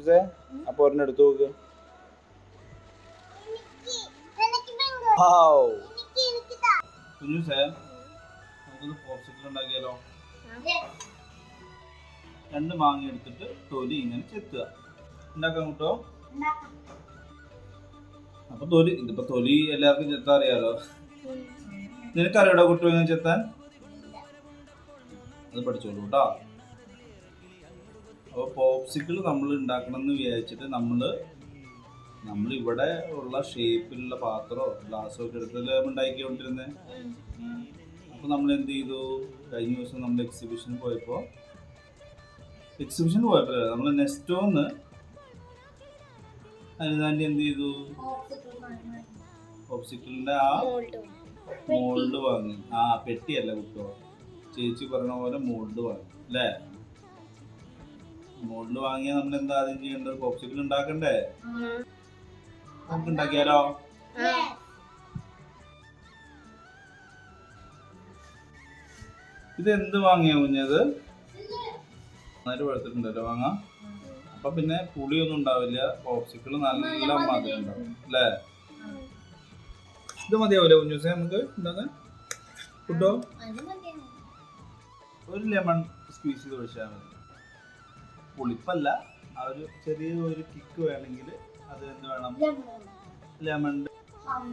കുഞ്ഞുസേ അപ്പൊ ഒരെണ്ണം എടുത്തു നോക്ക്. കുഞ്ഞുസേ നമുക്കൊന്ന് പോപ്സിക്കിൾ ഉണ്ടാക്കിയാലോ? രണ്ട് മാങ്ങ എടുത്തിട്ട് തൊലി ഇങ്ങനെ ചെത്തുക. ഉണ്ടാക്കാൻ കൂട്ടോ? അപ്പൊ തൊലി ഇതിപ്പോ തൊലി എല്ലാവർക്കും ചെത്താൻ അറിയാലോ. നിനക്കറിയോടോ കുട്ടി എങ്ങനെ ചെത്താൻ? അത് പഠിച്ചോളൂ കേട്ടോ. അപ്പോൾ പോപ്സിക്കിൾ നമ്മൾ ഉണ്ടാക്കണം എന്ന് വിചാരിച്ചിട്ട് നമ്മൾ നമ്മൾ ഇവിടെ ഉള്ള ഷേപ്പിലുള്ള പാത്രമോ ഗ്ലാസ്സോ ഒക്കെ എടുത്തല്ലേ ഉണ്ടാക്കിക്കൊണ്ടിരുന്നത് അപ്പോൾ നമ്മൾ എന്ത് ചെയ്തു? കഴിഞ്ഞ ദിവസം നമ്മൾ എക്സിബിഷന് പോയപ്പോൾ എക്സിബിഷന് പോയപ്പോഴേ നമ്മൾ നെസ്റ്റോന്ന് അതിനാണ്ടി എന്ത് ചെയ്തു? പോപ്സിക്കിളിന്റെ ആ മോൾഡ് വാങ്ങി. ആ പെട്ടിയല്ല കുട്ടോ ചേച്ചി പറഞ്ഞ പോലെ മോൾഡ് വാങ്ങി അല്ലേ? മോൾഡ് വാങ്ങിയാൽ നമ്മൾ എന്താ ആദ്യം ചെയ്യേണ്ടത്? പോപ്സിക്കിൾ ഉണ്ടാക്കണ്ടേ? നമുക്ക് ഉണ്ടാക്കിയാലോ? ഇത് എന്ത് വാങ്ങിയ കുഞ്ഞത് നന്നായിട്ട് വെളുത്തിട്ടുണ്ടല്ലോ വാങ്ങാം അപ്പൊ പിന്നെ പുളിയൊന്നും ഉണ്ടാവില്ല. പോപ്സിക്കിൾ നല്ല മധുരം ഉണ്ടാവും അല്ലേ? ഇത് മതിയാവില്ലേ കുഞ്ഞൂസേ നമുക്ക്? എന്താണ്? ഫുഡോ ഒരു ലെമൺ സ്ക്വീസ് ചെയ്ത് ഒഴിച്ചാൽ മതി. പുളിപ്പല്ല. ആ ഒരു ചെറിയ ഒരു കിക്ക് വേണമെങ്കിൽ അത് എന്ത് വേണം? ലെമൺ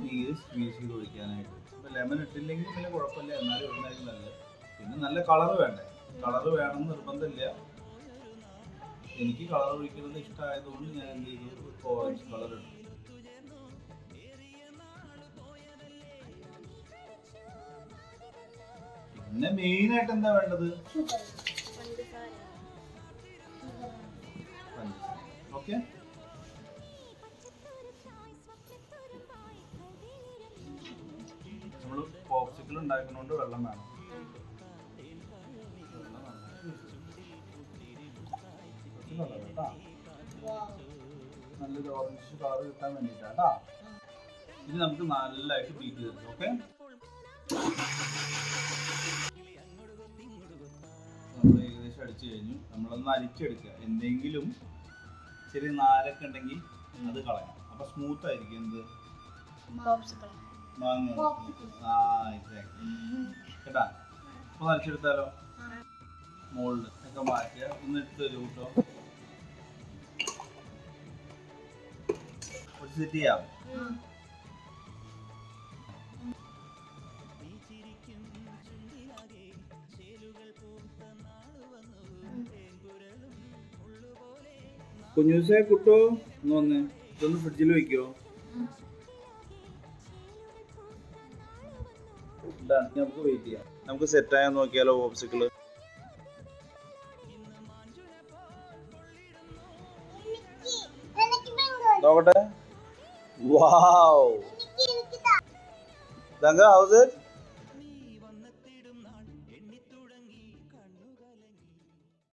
നീര് സ്ക്വീസ് ചെയ്ത് ഒഴിക്കാനായിട്ട്. ഇപ്പൊ ലെമൺ ഇട്ടില്ലെങ്കിൽ പിന്നെ കുഴപ്പമില്ല. എന്നാലും ഇടുന്നതായിരിക്കും നല്ലത്. പിന്നെ നല്ല കളർ വേണ്ടേ? കളർ വേണം നിർബന്ധമില്ല. എനിക്ക് കളർ ഒഴിക്കുന്നത് ഇഷ്ടമായതുകൊണ്ട് ഞാൻ എന്ത് ചെയ്തു? ഓറഞ്ച് കളർ ഇട്ടു. പിന്നെ മെയിൻ ആയിട്ട് എന്താ വേണ്ടത്? ഓക്കെ. നമ്മൾ പോപ്സിക്കിൾ ഉണ്ടാക്കുന്നതുകൊണ്ട് വെള്ളം വേണം. നല്ലൊരു ഓറഞ്ച് കളർ കിട്ടാൻ വേണ്ടിയിട്ടാ ഇനി നമുക്ക് നല്ലതായിട്ട് ബീറ്റ് ചെയ്തെടുക്കാം ഓക്കെ? നമ്മൾ ഏകദേശം അടിച്ചു കഴിഞ്ഞു. നമ്മളൊന്ന് അരിച്ചെടുക്കുക. എന്തെങ്കിലും ചെറിയ നാരൊക്കെ ഉണ്ടെങ്കിൽ അത് കളയാം. അപ്പൊ സ്മൂത്ത് ആയിരിക്കും എന്ത്? മാങ്ങ. ആ. കേട്ടാ? അപ്പൊ അരിച്ചെടുത്താലോ മോൾഡ് ഒക്കെ മാറ്റിയ ഒന്ന് എടുത്ത് തരൂ കേട്ടോ സെറ്റ് ചെയ്യാം. കുഞ്ഞൂസേ കുട്ടോ ഒന്ന് വന്നേ ഇതൊന്ന് ഫ്രിഡ്ജിൽ വെക്കോ നമുക്ക് വെയിറ്റ് ചെയ്യാം. നമുക്ക് സെറ്റ് ആയാൽ നോക്കിയാലോ ഓപ്സിക്കിൾ നോക്കട്ടെ. വാവ് തങ്ക ഹൗസ് ഇറ്റ്